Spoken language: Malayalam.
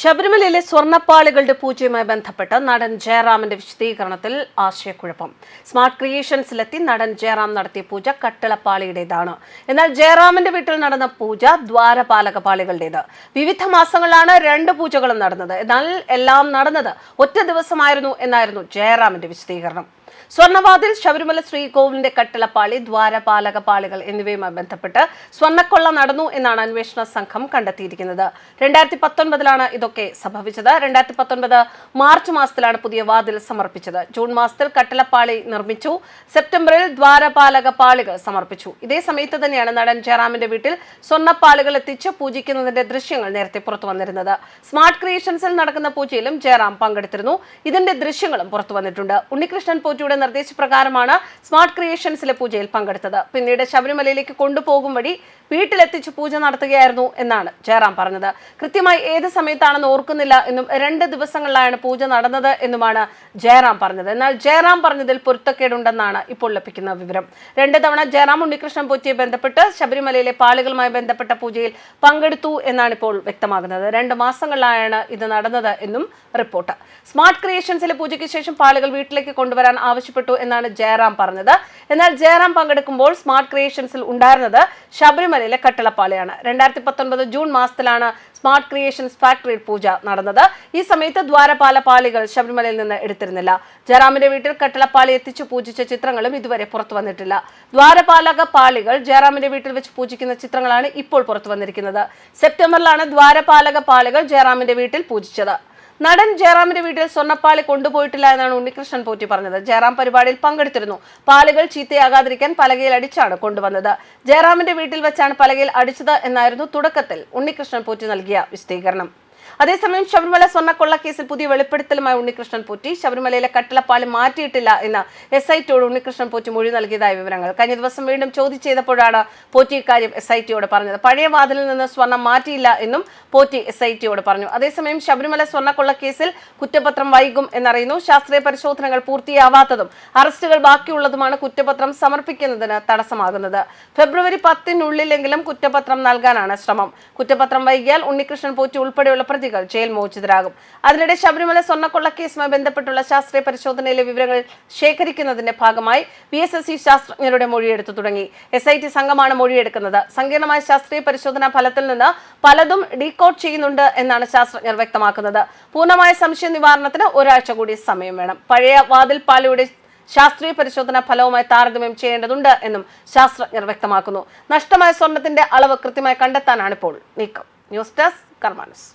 ശബരിമലയിലെ സ്വർണപ്പാളികളുടെ പൂജയുമായി ബന്ധപ്പെട്ട് നടൻ ജയറാമിന്റെ വിശദീകരണത്തിൽ ആശയക്കുഴപ്പം. സ്മാർട്ട് ക്രിയേഷൻസിലെത്തി നടൻ ജയറാം നടത്തിയ പൂജ കട്ടിളപ്പാളിയുടേതാണ്. എന്നാൽ ജയറാമിന്റെ വീട്ടിൽ നടന്ന പൂജ ദ്വാരപാലക പാളികളുടേത് വിവിധ മാസങ്ങളിലാണ് രണ്ട് പൂജകളും നടന്നത്. എന്നാൽ എല്ലാം നടന്നത് ഒറ്റ ദിവസമായിരുന്നു എന്നായിരുന്നു ജയറാമിന്റെ വിശദീകരണം. സ്വർണവാതിൽ ശബരിമല ശ്രീകോവിലിന്റെ കട്ടിളപ്പാളി ദ്വാരപാലക പാളികൾ എന്നിവയുമായി ബന്ധപ്പെട്ട് സ്വർണക്കൊള്ള നടന്നു എന്നാണ് അന്വേഷണ സംഘം കണ്ടെത്തിയിരിക്കുന്നത്. രണ്ടായിരത്തി പത്തൊൻപതിലാണ് ഇതൊക്കെ സംഭവിച്ചത്. രണ്ടായിരത്തി പത്തൊൻപത് മാർച്ച് മാസത്തിലാണ് പുതിയ വാതിൽ സമർപ്പിച്ചത്. ജൂൺ മാസത്തിൽ കട്ടിളപ്പാളി നിർമ്മിച്ചു. സെപ്റ്റംബറിൽ ദ്വാരപാലക പാളികൾ സമർപ്പിച്ചു. ഇതേ സമയത്ത് തന്നെയാണ് നടൻ ജയറാമിന്റെ വീട്ടിൽ സ്വർണപ്പാളികൾ എത്തിച്ച് പൂജിക്കുന്നതിന്റെ ദൃശ്യങ്ങൾ നേരത്തെ പുറത്തു വന്നിരുന്നത്. സ്മാർട്ട് ക്രിയേഷൻസിൽ നടക്കുന്ന പൂജയിലും ജയറാം പങ്കെടുത്തിരുന്നു. ഇതിന്റെ ദൃശ്യങ്ങളും പുറത്തു വന്നിട്ടുണ്ട്. ഉണ്ണികൃഷ്ണൻ പോറ്റിയുടെ നിർദ്ദേശപ്രകാരമാണ് സ്മാർട്ട് ക്രിയേഷൻസിലെ പൂജയിൽ പങ്കെടുത്തത്. പിന്നീട് ശബരിമലയിലേക്ക് കൊണ്ടുപോകും വഴി വീട്ടിലെത്തിച്ച് പൂജ നടത്തുകയായിരുന്നു എന്നാണ് ജയറാം പറഞ്ഞത്. കൃത്യമായി ഏത് സമയത്താണെന്ന് ഓർക്കുന്നില്ല എന്നും രണ്ട് ദിവസങ്ങളിലാണ് പൂജ നടന്നത് എന്നുമാണ് ജയറാം പറഞ്ഞത്. എന്നാൽ ജയറാം പറഞ്ഞതിൽ പൊരുത്തക്കേടുണ്ടെന്നാണ് ഇപ്പോൾ ലഭിക്കുന്ന വിവരം. രണ്ട് തവണ ജയറാം ഉണ്ണികൃഷ്ണൻ പോറ്റിയെ ബന്ധപ്പെട്ട് ശബരിമലയിലെ പാളികളുമായി ബന്ധപ്പെട്ട പൂജയിൽ പങ്കെടുത്തു എന്നാണ് ഇപ്പോൾ വ്യക്തമാകുന്നത്. രണ്ട് മാസങ്ങളിലാണ് ഇത് നടന്നത് എന്നും റിപ്പോർട്ട്. സ്മാർട്ട് ക്രിയേഷൻസിലെ പൂജയ്ക്ക് ശേഷം പാളികൾ വീട്ടിലേക്ക് കൊണ്ടുവരാൻ ആവശ്യപ്പെട്ടു എന്നാണ് ജയറാം പറഞ്ഞത്. എന്നാൽ ജയറാം പങ്കെടുക്കുമ്പോൾ സ്മാർട്ട് ക്രിയേഷൻസിൽ ഉണ്ടായിരുന്നത് ശബരിമലയിലെ കട്ടിളപ്പാളിയാണ് രണ്ടായിരത്തി പത്തൊൻപത് ജൂൺ മാസത്തിലാണ് സ്മാർട്ട് ക്രിയേഷൻസ് ഫാക്ടറി പൂജ നടന്നത്. ഈ സമയത്ത് ദ്വാരപാല പാളികൾ ശബരിമലയിൽ നിന്ന് എടുത്തിരുന്നില്ല. ജയറാമിന്റെ വീട്ടിൽ കട്ടിളപ്പാളി എത്തിച്ചു പൂജിച്ച ചിത്രങ്ങളും ഇതുവരെ പുറത്തു വന്നിട്ടില്ല. ദ്വാരപാലക പാളികൾ ജയറാമിന്റെ വീട്ടിൽ വെച്ച് പൂജിക്കുന്ന ചിത്രങ്ങളാണ് ഇപ്പോൾ പുറത്തു വന്നിരിക്കുന്നത്. സെപ്റ്റംബറിലാണ് ദ്വാരപാലക പാളികൾ ജയറാമിന്റെ വീട്ടിൽ പൂജിച്ചത്. നടൻ ജയറാമിന്റെ വീട്ടിൽ സ്വർണപ്പാളി കൊണ്ടുപോയിട്ടില്ല എന്നാണ് ഉണ്ണികൃഷ്ണൻ പോറ്റി പറഞ്ഞത്. ജയറാം പരിപാടിയിൽ പങ്കെടുത്തിരുന്നു. പാലുകൾ ചീത്തയാകാതിരിക്കാൻ പലകയിൽ അടിച്ചാണ് കൊണ്ടുവന്നത്. ജയറാമിന്റെ വീട്ടിൽ വെച്ചാണ് പലകയിൽ അടിച്ചത് എന്നായിരുന്നു തുടക്കത്തിൽ ഉണ്ണികൃഷ്ണൻ പോറ്റി നൽകിയ വിശദീകരണം. അതേസമയം ശബരിമല സ്വർണക്കൊള്ള കേസിൽ പുതിയ വെളിപ്പെടുത്തലുമായി ഉണ്ണികൃഷ്ണൻ പോറ്റി. ശബരിമലയിലെ കട്ടിളപ്പാലം മാറ്റിയിട്ടില്ല എന്ന് എസ് ഐ ടിയോട് ഉണ്ണികൃഷ്ണൻ പോറ്റി മൊഴി നൽകിയതായ വിവരങ്ങൾ. കഴിഞ്ഞ ദിവസം വീണ്ടും ചോദ്യം ചെയ്തപ്പോഴാണ് പോറ്റി ഇക്കാര്യം എസ് ഐ ടിയോട് പറഞ്ഞത്. പഴയ വാതിലിൽ നിന്ന് സ്വർണം മാറ്റിയില്ല എന്നും പോറ്റി എസ് ഐ ടിയോട് പറഞ്ഞു. അതേസമയം ശബരിമല സ്വർണക്കൊള്ള കേസിൽ കുറ്റപത്രം വൈകും എന്നറിയുന്നു. ശാസ്ത്രീയ പരിശോധനകൾ പൂർത്തിയാവാത്തതും അറസ്റ്റുകൾ ബാക്കിയുള്ളതുമാണ് കുറ്റപത്രം സമർപ്പിക്കുന്നതിന് തടസ്സമാകുന്നത്. ഫെബ്രുവരി പത്തിനുള്ളിലെങ്കിലും കുറ്റപത്രം നൽകാനാണ് ശ്രമം. കുറ്റപത്രം വൈകിയാൽ ഉണ്ണികൃഷ്ണൻ പോറ്റി ഉൾപ്പെടെയുള്ള പ്രതികൾ ജയിൽ മോചിതരാകും. അതിനിടെ ശബരിമല സ്വർണക്കൊള്ള കേസുമായി ബന്ധപ്പെട്ടുള്ള ശാസ്ത്രീയ പരിശോധനയിലെ വിവരങ്ങൾ ശേഖരിക്കുന്നതിന്റെ ഭാഗമായി ബി എസ് എസ് സി ശാസ്ത്രജ്ഞരുടെ മൊഴിയെടുത്തു തുടങ്ങി. എസ് ഐ ടി സംഘമാണ് മൊഴിയെടുക്കുന്നത്. സങ്കീർണമായ ശാസ്ത്രീയ പരിശോധനാ ഫലത്തിൽ നിന്ന് പലതും ഡീകോഡ് ചെയ്യുന്നുണ്ട് എന്നാണ് ശാസ്ത്രജ്ഞർ വ്യക്തമാക്കുന്നത്. പൂർണമായ സംശയ നിവാരണത്തിന് ഒരാഴ്ച കൂടി സമയം വേണം. പഴയ വാതിൽ പാലയുടെ ശാസ്ത്രീയ പരിശോധനാ ഫലവുമായി താരതമ്യം ചെയ്യേണ്ടതുണ്ട് എന്നും ശാസ്ത്രജ്ഞർ വ്യക്തമാക്കുന്നു. നഷ്ടമായ സ്വർണത്തിന്റെ അളവ് കൃത്യമായി കണ്ടെത്താനാണ് ഇപ്പോൾ നീക്കം. News desk കർമാനസ്.